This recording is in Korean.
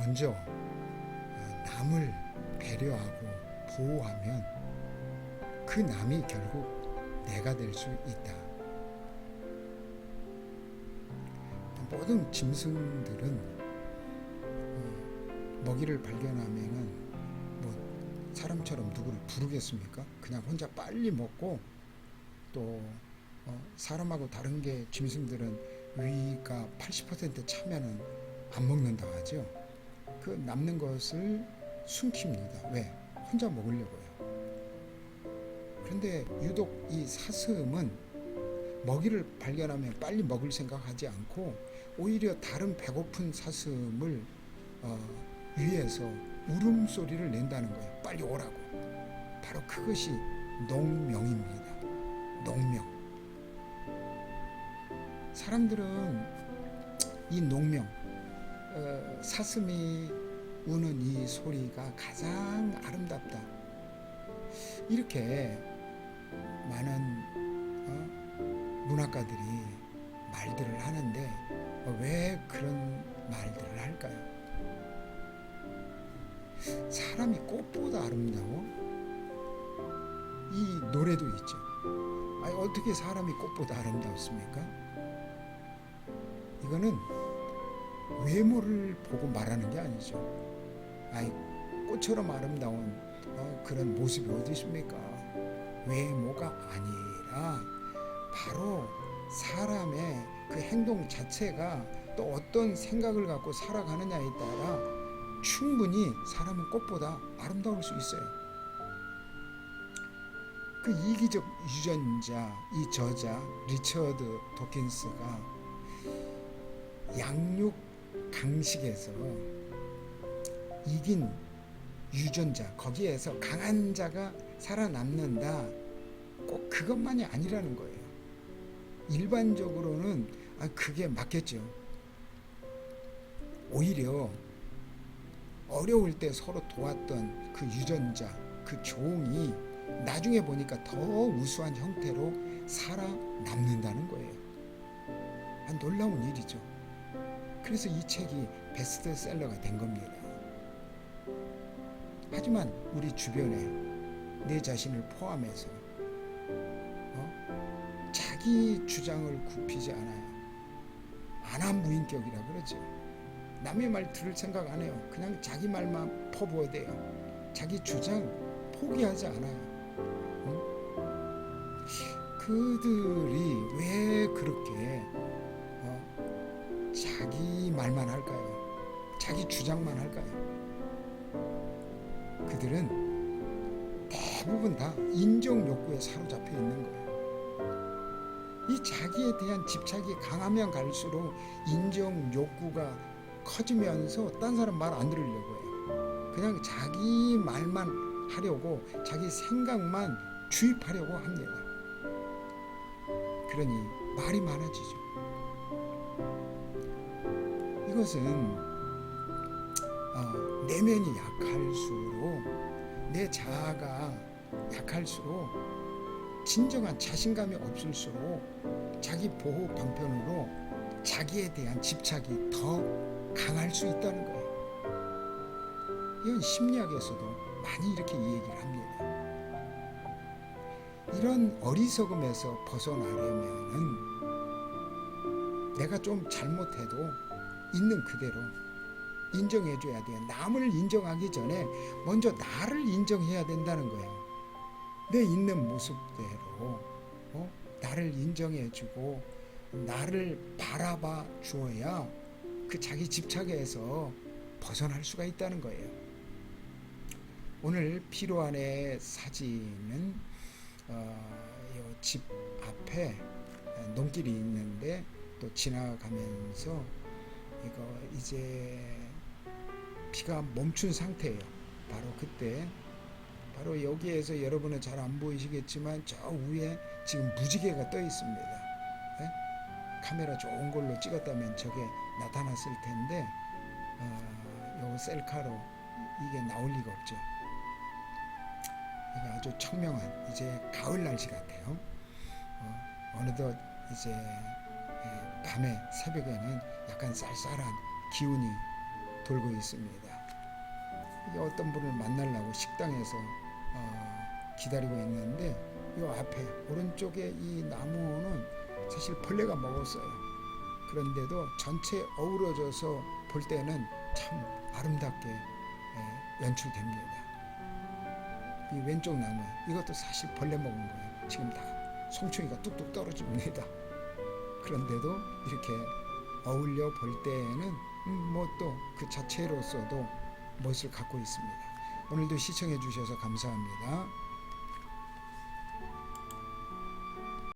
먼저 어, 남을 배려하고 보호하면 그 남이 결국 내가 될 수 있다. 모든 짐승들은 어, 먹이를 발견하면은 뭐 사람처럼 누구를 부르겠습니까? 그냥 혼자 빨리 먹고 또 어, 사람하고 다른 게 짐승들은 위가 80% 차면은 안 먹는다 하죠. 그 남는 것을 숨깁니다. 왜? 혼자 먹으려고요. 그런데 유독 이 사슴은 먹이를 발견하면 빨리 먹을 생각하지 않고 오히려 다른 배고픈 사슴을 어, 위해서 울음소리를 낸다는 거예요. 빨리 오라고. 바로 그것이 농명입니다. 농명. 사람들은 이 농명, 어, 사슴이 우는 이 소리가 가장 아름답다. 이렇게 많은 어, 문학가들이 말들을 하는데 어, 왜 그런 말들을 할까요? 사람이 꽃보다 아름다워? 이 노래도 있죠. 아니, 어떻게 사람이 꽃보다 아름답습니까? 이거는 외모를 보고 말하는 게 아니죠. 아이, 꽃처럼 아름다운 어, 그런 모습이 어디 있습니까? 외모가 아니라 바로 사람의 그 행동 자체가 또 어떤 생각을 갖고 살아가느냐에 따라 충분히 사람은 꽃보다 아름다울 수 있어요. 그 이기적 유전자, 이 저자 리처드 도킨스가 양육 강식에서 이긴 유전자 거기에서 강한 자가 살아남는다. 꼭 그것만이 아니라는 거예요. 일반적으로는 아, 그게 맞겠죠. 오히려 어려울 때 서로 도왔던 그 유전자, 그 종이 나중에 보니까 더 우수한 형태로 살아남는다는 거예요. 아, 놀라운 일이죠. 그래서 이 책이 베스트셀러가 된 겁니다. 하지만 우리 주변에 내 자신을 포함해서 어? 자기 주장을 굽히지 않아요. 안하무인격이라 그러죠. 남의 말 들을 생각 안 해요. 그냥 자기 말만 퍼부어대요. 자기 주장 포기하지 않아요. 응? 그들이 왜 그렇게 어? 자기 말만 할까요? 자기 주장만 할까요? 그들은 대부분 다 인정 욕구에 사로잡혀 있는 거예요. 이 자기에 대한 집착이 강하면 갈수록 인정 욕구가 커지면서 딴 사람 말 안 들으려고 해요. 그냥 자기 말만 하려고 자기 생각만 주입하려고 합니다. 그러니 말이 많아지죠. 이것은 어, 내면이 약할수록 내 자아가 약할수록 진정한 자신감이 없을수록 자기 보호 방편으로 자기에 대한 집착이 더 강할 수 있다는 거예요. 이건 심리학에서도 많이 이렇게 이 얘기를 합니다. 이런 어리석음에서 벗어나려면은 내가 좀 잘못해도 있는 그대로 인정해줘야 돼요. 남을 인정하기 전에 먼저 나를 인정해야 된다는 거예요. 내 있는 모습대로 어? 나를 인정해주고 나를 바라봐 주어야 그 자기 집착에서 벗어날 수가 있다는 거예요. 오늘 피로안의 사진은 어, 집 앞에 농길이 있는데 또 지나가면서 이거 이제 비가 멈춘 상태예요. 바로 그때 바로 여기에서 여러분은 잘 안 보이시겠지만 저 위에 지금 무지개가 떠 있습니다. 예? 카메라 좋은 걸로 찍었다면 저게 나타났을 텐데 어, 요 셀카로 이게 나올 리가 없죠. 이게 아주 청명한 이제 가을 날씨 같아요. 어, 어느덧 이제 예, 밤에 새벽에는 약간 쌀쌀한 기운이 돌고 있습니다. 어떤 분을 만나려고 식당에서 어, 기다리고 있는데 이 앞에 오른쪽에 이 나무는 사실 벌레가 먹었어요. 그런데도 전체 어우러져서 볼 때는 참 아름답게 예, 연출됩니다. 이 왼쪽 나무 이것도 사실 벌레 먹은 거예요. 지금 다 송충이가 뚝뚝 떨어집니다. 그런데도 이렇게 어울려 볼 때에는 뭐또 그 자체로서도 멋을 갖고 있습니다. 오늘도 시청해 주셔서 감사합니다.